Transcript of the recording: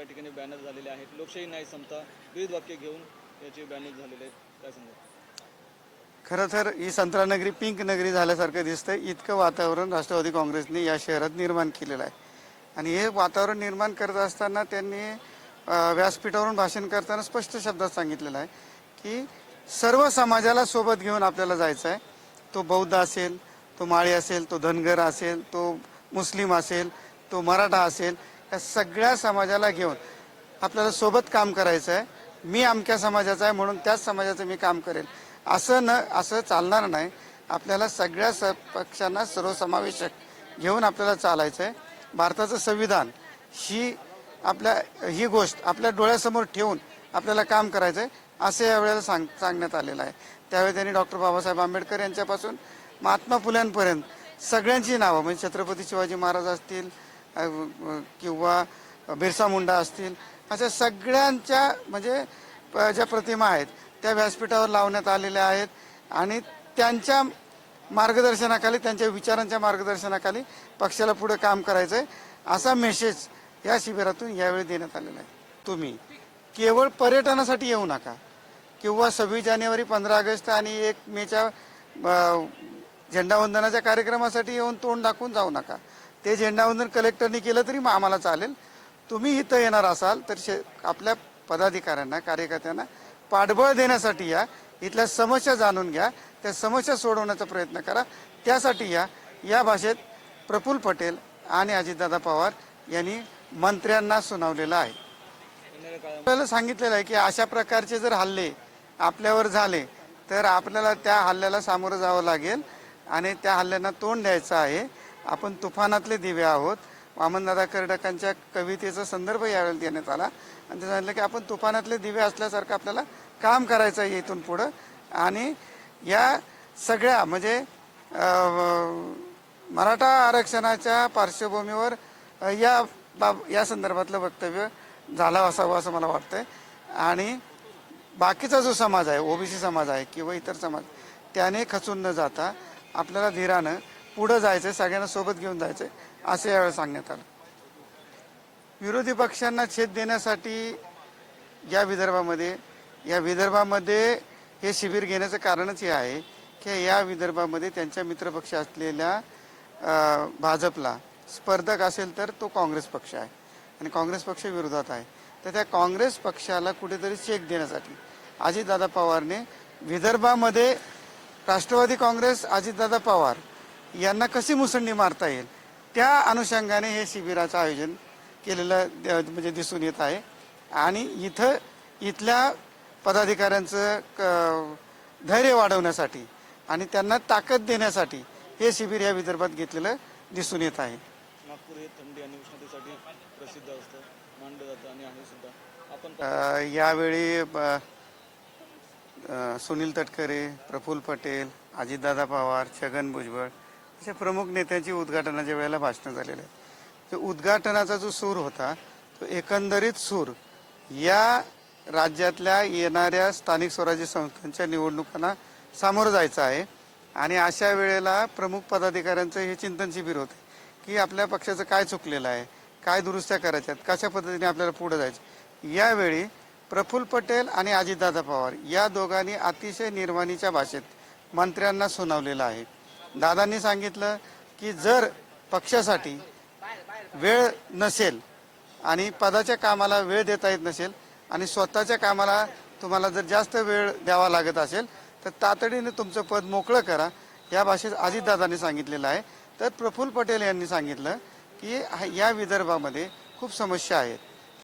या ठिकाणी बॅनर झालेले आहेत. लोकशाही नाही समता विविध वाक्य घेऊन याचे बॅनर झालेले आहेत. काय सांगा खरं तर ही संत्रा नगरी पिंक नगरी झाल्यासारखं दिसतंय. इतकं वातावरण राष्ट्रवादी काँग्रेसने या शहरात निर्माण केलेलं आहे. आणि हे वातावरण निर्माण करत असताना त्यांनी व्यासपीठावरून भाषण करताना स्पष्ट शब्दात सांगितलेलं आहे की सर्व समाजाला सोबत घेऊन आपल्याला जायचं आहे तो बौद्ध असेल तो माळी असेल तो धनगर असेल तो मुस्लिम असेल तो मराठा असेल या सगळ्या समाजाला घेऊन आपल्याला सोबत काम करायचं आहे मी अमक्या समाजाचा आहे म्हणून त्याच समाजाचं मी काम करेन. असं न असं चालणार नाही. आपल्याला सगळ्या स पक्षांना सर्वसमावेशक घेऊन आपल्याला चालायचं आहे भारताचं संविधान ही आपल्या ही गोष्ट आपल्या डोळ्यासमोर ठेवून आपल्याला काम करायचं आहे असं यावेळेला सांग सांगण्यात आलेलं आहे. त्यावेळी त्यांनी डॉक्टर बाबासाहेब आंबेडकर यांच्यापासून महात्मा फुल्यांपर्यंत सगळ्यांची नावं म्हणजे छत्रपती शिवाजी महाराज असतील किंवा बिरसा मुंडा असतील अशा सगळ्यांच्या म्हणजे प- ज्या प्रतिमा आहेत त्या व्यासपीठावर लावण्यात आलेल्या आहेत आणि त्यांच्या मार्गदर्शनाखाली त्यांच्या विचारांच्या मार्गदर्शनाखाली पक्षाला पुढे काम करायचं आहे असा मेसेज या शिबिरातून यावेळी देण्यात आलेला आहे. तुम्ही केवळ पर्यटनासाठी येऊ नका. किंवा सव्वीस जानेवारी पंधरा ऑगस्ट आणि एक मेच्या झेंडावंदनाच्या कार्यक्रमासाठी येऊन तोंड दाखवून जाऊ नका. ते झेंडावंदन कलेक्टरनी केलं तरी मग आम्हाला चालेल. तुम्ही इथं येणार असाल तर शे आपल्या पदाधिकाऱ्यांना कार्यकर्त्यांना पाठबळ देण्यासाठी या. इथल्या समस्या जाणून घ्या. त्या समस्या सोडवण्याचा प्रयत्न करा. त्यासाठी या. या भाषेत प्रफुल्ल पटेल आणि अजितदादा पवार यांनी मंत्र्यांना सुनावलेलं आहे. आपल्याला सांगितलेलं आहे की अशा प्रकारचे जर हल्ले आपल्यावर झाले तर आपल्याला त्या हल्ल्याला सामोरं जावं लागेल आणि त्या हल्ल्यांना तोंड द्यायचं आहे. आपण तुफानातले दिवे आहोत. वामनदादा कर्डकांच्या कवितेचा संदर्भ यावेळेला देण्यात आला. आणि ते सांगितलं की आपण तुफानातले दिवे असल्यासारखं आपल्याला काम करायचं आहे इथून पुढं. आणि या सगळ्या म्हणजे मराठा आरक्षणाच्या पार्श्वभूमीवर या बाब या संदर्भातलं वक्तव्य झालं असावं असं मला वाटतंय. आणि बाकीचा जो समाज आहे ओबीसी समाज आहे किंवा इतर समाज त्याने खचून न जाता आपल्याला धीरानं पुढं जायचं सगळ्यांना सोबत घेऊन जायचं असं यावेळी सांगण्यात आलं. विरोधी पक्षांना छेद देण्यासाठी या विदर्भामध्ये या विदर्भामध्ये हे शिबिर घेण्याचं कारणच हे आहे की या विदर्भामध्ये त्यांच्या मित्रपक्ष असलेल्या भाजपला स्पर्धक असेल तर तो काँग्रेस पक्ष आहे आणि काँग्रेस पक्ष विरोधात आहे. तर त्या काँग्रेस पक्षाला कुठेतरी चेक देण्यासाठी अजितदादा पवारने विदर्भामध्ये राष्ट्रवादी काँग्रेस अजितदादा पवार यांना कशी मुसंडी मारता येईल? त्या अनुषंगाने हे शिबिराचं आयोजन केलेलं म्हणजे दिसून येत आहे. आणि इथं इथल्या पदाधिकाऱ्यांचं क- धैर्य वाढवण्यासाठी आणि त्यांना ताकद देण्यासाठी हे शिबिर या विदर्भात घेतलेलं दिसून येत आहे. नागपूर हे थंडी आणि उष्णतेसाठी प्रसिद्ध असतं. मानलं जातं आणि आहे सुद्धा. आपण यावेळी सुनील तटकरे प्रफुल्ल पटेल अजितदादा पवार छगन भुजबळ अशा प्रमुख नेत्यांची उद्घाटनाच्या वेळेला भाषणं झालेले आहेत तो उद्घाटनाचा जो सूर होता तो एकंदरीत सूर या राज्यातल्या येणाऱ्या स्थानिक स्वराज्य संस्थांच्या निवडणुकांना सामोरं जायचं आहे. आणि अशा वेळेला प्रमुख पदाधिकाऱ्यांचं हे चिंतन शिबिर होते की आपल्या पक्षाचं काय चुकलेलं आहे काय दुरुस्त्या करायच्या आहेत कशा पद्धतीने आपल्याला पुढे जायचं यावेळी प्रफुल्ल पटेल आणि अजितदादा पवार या दोघांनी अतिशय निर्वाणीच्या भाषेत मंत्र्यांना सुनावलेलं आहे. दादांनी सांगितलं की जर पक्षासाठी वेळ नसेल आणि पदाच्या कामाला वेळ देता येत नसेल आणि स्वतःच्या कामाला तुम्हाला जर जास्त वेळ द्यावा लागत असेल तर तातडीने तुमचं पद मोकळं करा. या भाषेत अजितदादांनी सांगितलेलं आहे. तर प्रफुल्ल पटेल यांनी सांगितलं की या विदर्भामध्ये खूप समस्या आहेत.